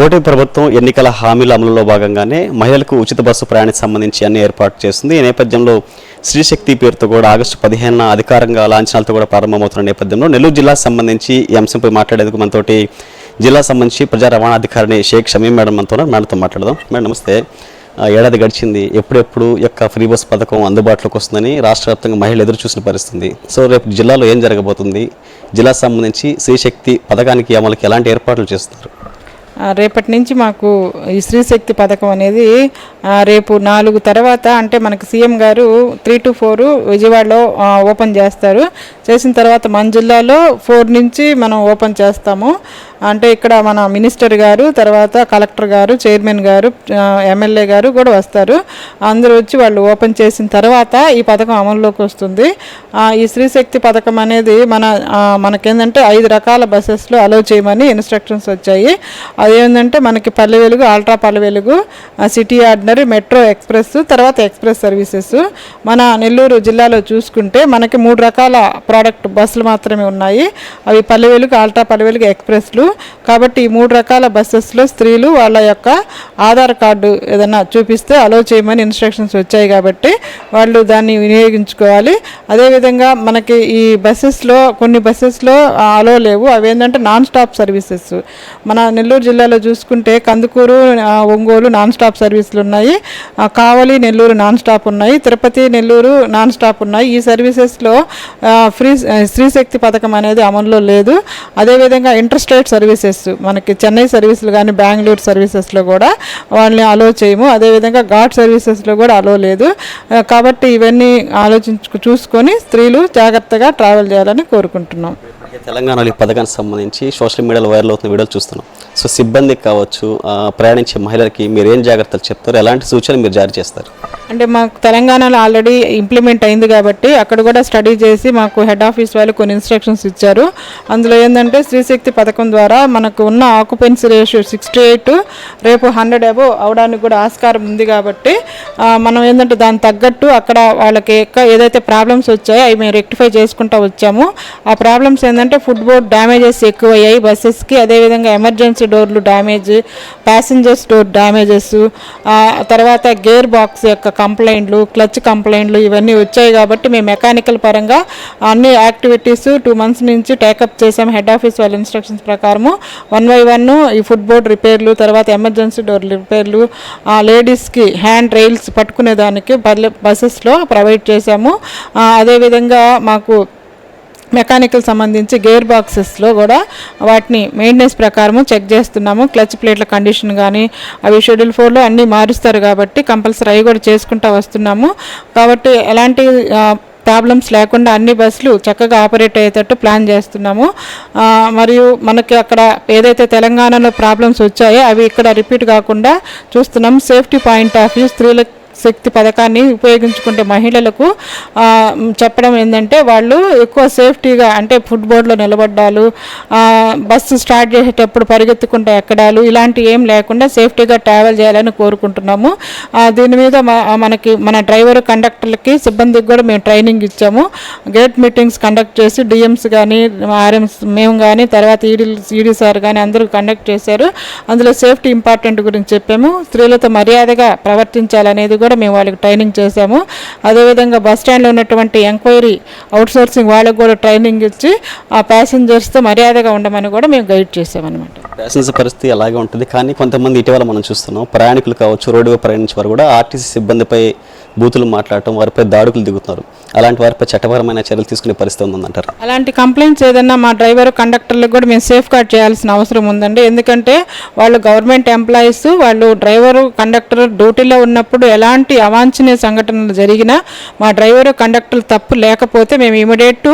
కోటి ప్రభుత్వం ఎన్నికల హామీల అమలులో భాగంగానే మహిళలకు ఉచిత బస్సు ప్రయాణానికి సంబంధించి అన్ని ఏర్పాటు చేస్తుంది. ఈ నేపథ్యంలో శ్రీశక్తి పేరుతో కూడా ఆగస్టు పదిహేనున అధికారంగా లాంఛనాలతో కూడా ప్రారంభమవుతున్న నేపథ్యంలో నెల్లూరు జిల్లాకు సంబంధించి ఈ అంశంపై మాట్లాడేందుకు మనతోటి జిల్లా సంబంధించి ప్రజా రవాణా అధికారిని షేక్ షమీం మేడం మనతో మేడంతో మాట్లాడదాం. మేడం నమస్తే. ఏడాది గడిచింది. ఎప్పుడెప్పుడు యొక్క ఫ్రీ బస్ పథకం అందుబాటులోకి వస్తుందని రాష్ట్ర వ్యాప్తంగా మహిళలు ఎదురు చూసిన పరిస్థితుంది సో రేపు జిల్లాలో ఏం జరగబోతుంది? జిల్లా సంబంధించి శ్రీశక్తి పథకానికి అమలుకి ఎలాంటి ఏర్పాట్లు చేస్తున్నారు? రేపటి నుంచి మాకు ఈ స్త్రీశక్తి పథకం అనేది రేపు నాలుగు తర్వాత అంటే మనకు CM garu three to four విజయవాడలో ఓపెన్ చేస్తారు. చేసిన తర్వాత మన జిల్లాలో ఫోర్ నుంచి మనం ఓపెన్ చేస్తాము. అంటే ఇక్కడ మన మినిస్టర్ గారు తర్వాత కలెక్టర్ గారు చైర్మన్ గారు ఎమ్మెల్యే గారు కూడా వస్తారు. అందరూ వచ్చి వాళ్ళు ఓపెన్ చేసిన తర్వాత ఈ పథకం అమల్లోకి వస్తుంది. ఈ స్త్రీశక్తి పథకం అనేది మన మనకేంటంటే మనకేందంటే ఐదు రకాల బస్సెస్లో అలౌ చేయమని ఇన్స్ట్రక్షన్స్ వచ్చాయి. అదేంటంటే మనకి పల్లె Velugu ultra Palle Velugu city ordinary metro express తర్వాత ఎక్స్ప్రెస్ సర్వీసెస్ మన నెల్లూరు జిల్లాలో చూసుకుంటే మనకి మూడు రకాల ప్రోడక్ట్ బస్సులు మాత్రమే ఉన్నాయి. అవి పల్లె ఆల్టా అల్ట్రా ఎక్స్ప్రెస్లు. కాబట్టి ఈ మూడు రకాల బస్సెస్లో స్త్రీలు వాళ్ళ యొక్క ఆధార్ కార్డు ఏదైనా చూపిస్తే అలో చేయమని ఇన్స్ట్రక్షన్స్ వచ్చాయి కాబట్టి వాళ్ళు దాన్ని వినియోగించుకోవాలి. అదేవిధంగా మనకి ఈ బస్సెస్లో కొన్ని బస్సెస్లో అలో లేవు. అవి ఏంటంటే నాన్ స్టాప్ సర్వీసెస్. మన నెల్లూరు జిల్లాలో చూసుకుంటే కందుకూరు ఒంగోలు నాన్ స్టాప్ సర్వీసులు ఉన్నాయి. కావలి నెల్లూరు నాన్ స్టాప్ ఉన్నాయి. తిరుపతి నెల్లూరు నాన్ స్టాప్ ఉన్నాయి. ఈ సర్వీసెస్లో ఫ్రీ స్త్రీశక్తి పథకం అనేది అమల్లో లేదు. అదేవిధంగా ఇంటర్ స్టేట్ సర్వీసెస్ మనకి చెన్నై సర్వీసులు కానీ బెంగళూరు సర్వీసెస్లో కూడా వాళ్ళని అలో చేయము. అదేవిధంగా ఘాట్ సర్వీసెస్లో కూడా అలో లేదు. కాబట్టి ఇవన్నీ ఆలోచించు చూసుకొని స్త్రీలు జాగ్రత్తగా ట్రావెల్ చేయాలని కోరుకుంటున్నాం. తెలంగాణలో ఈ పథకానికి సంబంధించి సోషల్ మీడియాలో వైరల్ అవుతున్న వీడియోలు చూస్తున్నాం. సో సిబ్బందికి కావచ్చు ప్రయాణించే మహిళలకి మీరు ఏం జాగ్రత్తలు చెప్తారు? ఎలాంటి సూచనలు మీరు జారీ చేస్తారు? అంటే మాకు తెలంగాణలో ఆల్రెడీ ఇంప్లిమెంట్ అయింది కాబట్టి అక్కడ కూడా స్టడీ చేసి మాకు హెడ్ ఆఫీస్ వాళ్ళు కొన్ని ఇన్స్ట్రక్షన్స్ ఇచ్చారు. అందులో ఏంటంటే స్త్రీశక్తి పథకం ద్వారా మనకు ఉన్న ఆక్యుపెన్సీ రేషియో సిక్స్టీ ఎయిట్ రేపు హండ్రెడ్ అబో అవడానికి కూడా ఆస్కారం ఉంది కాబట్టి మనం ఏంటంటే దానికి తగ్గట్టు అక్కడ వాళ్ళకి ఏదైతే ప్రాబ్లమ్స్ వచ్చాయో అవి మేము రెక్టిఫై చేసుకుంటూ వచ్చాము. ఆ ప్రాబ్లమ్స్ ఏంటంటే ఫుడ్ బోర్డ్ డ్యామేజెస్ ఎక్కువయ్యాయి. బస్సెస్కి అదేవిధంగా ఎమర్జెన్సీ డోర్లు డ్యామేజ్ ప్యాసింజర్స్ డోర్ డ్యామేజెస్ తర్వాత గేర్ బాక్స్ యొక్క కంప్లైంట్లు క్లచ్ కంప్లైంట్లు ఇవన్నీ వచ్చాయి కాబట్టి మేము మెకానికల్ పరంగా అన్ని యాక్టివిటీస్ టూ మంత్స్ నుంచి టేకప్ చేసాం హెడ్ ఆఫీస్ వాళ్ళ ఇన్స్ట్రక్షన్స్ ప్రకారము వన్ బై వన్ ఈ ఫుడ్ బోర్డ్ రిపేర్లు తర్వాత ఎమర్జెన్సీ డోర్ రిపేర్లు లేడీస్కి హ్యాండ్ రైల్స్ పట్టుకునే దానికి బస్సెస్లో ప్రొవైడ్ చేశాము. అదేవిధంగా మాకు మెకానికల్ సంబంధించి గేర్ బాక్సెస్లో కూడా వాటిని మెయింటెనెన్స్ ప్రకారము చెక్ చేస్తున్నాము. క్లచ్ ప్లేట్ల కండిషన్ కానీ అవి షెడ్యూల్ ఫోర్లో అన్నీ మారుస్తారు కాబట్టి కంపల్సరీ అవి కూడా చేసుకుంటూ వస్తున్నాము. కాబట్టి ఎలాంటి ప్రాబ్లమ్స్ లేకుండా అన్ని బస్సులు చక్కగా ఆపరేట్ అయ్యేటట్టు ప్లాన్ చేస్తున్నాము. మరియు మనకి అక్కడ ఏదైతే తెలంగాణలో ప్రాబ్లమ్స్ వచ్చాయో అవి ఇక్కడ రిపీట్ కాకుండా చూస్తున్నాం. సేఫ్టీ పాయింట్ ఆఫ్ వ్యూ స్త్రీలకు శక్తి పథకాన్ని ఉపయోగించుకుంటే మహిళలకు చెప్పడం ఏంటంటే వాళ్ళు ఎక్కువ సేఫ్టీగా అంటే ఫుడ్ బోర్డులో నిలబడ్డాలు బస్సు స్టార్ట్ చేసేటప్పుడు పరిగెత్తుకుంటే ఎక్కడాలు ఇలాంటి ఏం లేకుండా సేఫ్టీగా ట్రావెల్ చేయాలని కోరుకుంటున్నాము. దీని మీద మనకి మన డ్రైవర్ కండక్టర్లకి సిబ్బందికి కూడా మేము ట్రైనింగ్ ఇచ్చాము. గేట్ మీటింగ్స్ కండక్ట్ చేసి డిఎంస్ కానీ ఆర్ఎంస్ మేము కానీ తర్వాత ఈడీ ఈడీ సార్ కానీ అందరూ కండక్ట్ చేశారు. అందులో సేఫ్టీ ఇంపార్టెంట్ గురించి చెప్పాము. స్త్రీలతో మర్యాదగా ప్రవర్తించాలనేది కూడా మేము వాళ్ళకి ట్రైనింగ్ చేశాము. అదేవిధంగా బస్ స్టాండ్లో ఉన్నటువంటి ఎంక్వైరీ అవుట్సోర్సింగ్ వాళ్ళకి కూడా ట్రైనింగ్ ఇచ్చి ఆ ప్యాసింజర్స్తో మర్యాదగా ఉండమని కూడా మేము గైడ్ చేసామన్నమాట ప్యాసింజర్ పరిస్థితి అలాగే ఉంటుంది? కానీ కొంతమంది ఇటీవల మనం చూస్తున్నాం ప్రయాణికులు కావచ్చు రోడ్డు ప్రయాణించే వారు కూడా ఆర్టీసీ సిబ్బందిపై బూతులు మాట్లాడటం వారిపై దాడుకులు దిగుతున్నారు. అలాంటి వారిపై చట్టపరమైన చర్యలు తీసుకునే పరిస్థితి ఉందంటారు? అలాంటి కంప్లైంట్స్ ఏదన్నా మా డ్రైవర్ కండక్టర్లకు కూడా మేము సేఫ్ గార్డ్ చేయాల్సిన అవసరం ఉందండి. ఎందుకంటే వాళ్ళు గవర్నమెంట్ ఎంప్లాయీస్ వాళ్ళు డ్రైవరు కండక్టర్ డ్యూటీలో ఉన్నప్పుడు ఎలాంటి అవాంఛనీయ సంఘటనలు జరిగినా మా డ్రైవర్ కండక్టర్ తప్పు లేకపోతే మేము ఇమీడియట్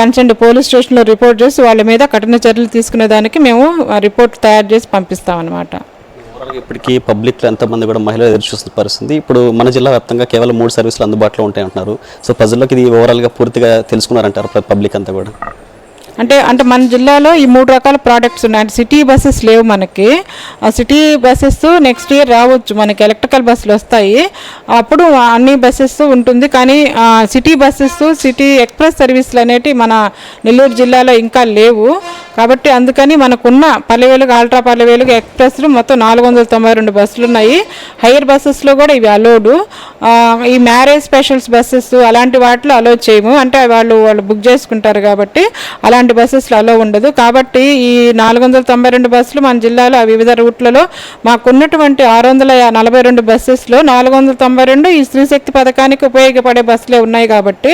కన్సర్న్ పోలీస్ స్టేషన్లో రిపోర్ట్ చేసి వాళ్ళ మీద కఠిన చర్యలు తీసుకునేదానికి మేము రిపోర్ట్ తయారు చేసి పంపిస్తామన్నమాట. ఇప్పటికీ పబ్లిక్లో ఎంతమంది కూడా మహిళలు ఎదురు చూస్తున్న పరిస్థితి. ఇప్పుడు మన జిల్లా వ్యాప్తంగా కేవలం మూడు సర్వీసులు అందుబాటులో ఉంటాయి అంటున్నారు. సో ప్రజల్లోకి ఇది ఓవరాల్గా పూర్తిగా తెలుసుకున్నారంటారు పబ్లిక్ అంతా కూడా? అంటే అంటే మన జిల్లాలో ఈ మూడు రకాల ప్రోడక్ట్స్ ఉన్నాయి. అంటే సిటీ బస్సెస్ లేవు మనకి. ఆ సిటీ బస్సెస్ నెక్స్ట్ ఇయర్ రావచ్చు. మనకి ఎలక్ట్రికల్ బస్సులు వస్తాయి. అప్పుడు అన్ని బస్సెస్ ఉంటుంది. కానీ సిటీ బస్సెస్ సిటీ ఎక్స్ప్రెస్ సర్వీసులు అనేటివి మన నెల్లూరు జిల్లాలో ఇంకా లేవు. కాబట్టి అందుకని మనకున్న పల్లెవేలుగా ఆల్ట్రా అల్ట్రా ఎక్స్ప్రెస్లు మొత్తం నాలుగు వందల తొంభై రెండు బస్సులు ఉన్నాయి హైయర్ బస్సెస్లో కూడా ఇవి అలోడు. ఈ మ్యారేజ్ స్పెషల్స్ బస్సెస్ అలాంటి వాటిలో అలో చేయము. అంటే వాళ్ళు వాళ్ళు బుక్ చేసుకుంటారు కాబట్టి అలాంటి బస్సెస్లో అలో ఉండదు. కాబట్టి ఈ నాలుగు వందల తొంభై రెండు బస్సులు మన జిల్లాలో వివిధ రూట్లలో మాకున్నటువంటి ఆరు వందల నలభై రెండు బస్సెస్లో నాలుగు వందల తొంభై రెండు ఈ స్త్రీశక్తి పథకానికి ఉపయోగపడే బస్సులే ఉన్నాయి కాబట్టి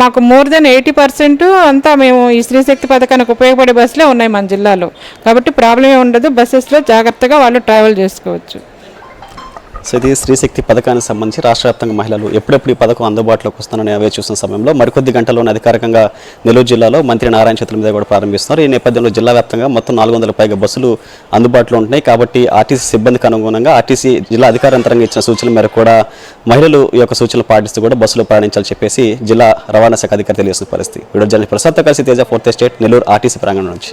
మాకు మోర్ దెన్ ఎయిటీ పర్సెంట్ అంతా మేము ఈ స్త్రీశక్తి పథకానికి ఉపయోగపడే బస్సు బస్సులే ఉన్నాయి మన జిల్లాలో. కాబట్టి ప్రాబ్లమే ఉండదు. బస్సెస్లో జాగ్రత్తగా వాళ్ళు ట్రావెల్ చేసుకోవచ్చు. సో ఇది స్త్రీశక్తి పథకానికి సంబంధించి రాష్ట్ర వ్యాప్తంగా మహిళలు ఎప్పుడెప్పుడు ఈ పథకం అందుబాటులోకి వస్తుందని అవే చూసిన సమయంలో మరికొద్ది గంటల్లోనే అధికారికంగా నెల్లూరు జిల్లాలో మంత్రి నారాయణ చేతుల మీద కూడా ప్రారంభిస్తున్నారు. ఈ నేపథ్యంలో జిల్లా వ్యాప్తంగా మొత్తం నాలుగు వందల పైగా బస్సులు అందుబాటులో ఉంటున్నాయి. కాబట్టి ఆర్టీసీ సిబ్బందికి అనుగుణంగా ఆర్టీసీ జిల్లా అధికారంతరంగా ఇచ్చిన సూచనల మేరకు కూడా మహిళలు ఈ యొక్క సూచనలు పాటిస్తూ కూడా బస్సులో ప్రయాణించాలని చెప్పేసి జిల్లా రవాణా శాఖ అధికారి తెలియజేసిన పరిస్థితి. వీడియో జర్నలిస్ట్ ప్రసాద్ కలిసి Teja fourth state Nellore RTC ప్రాంగణం నుంచి.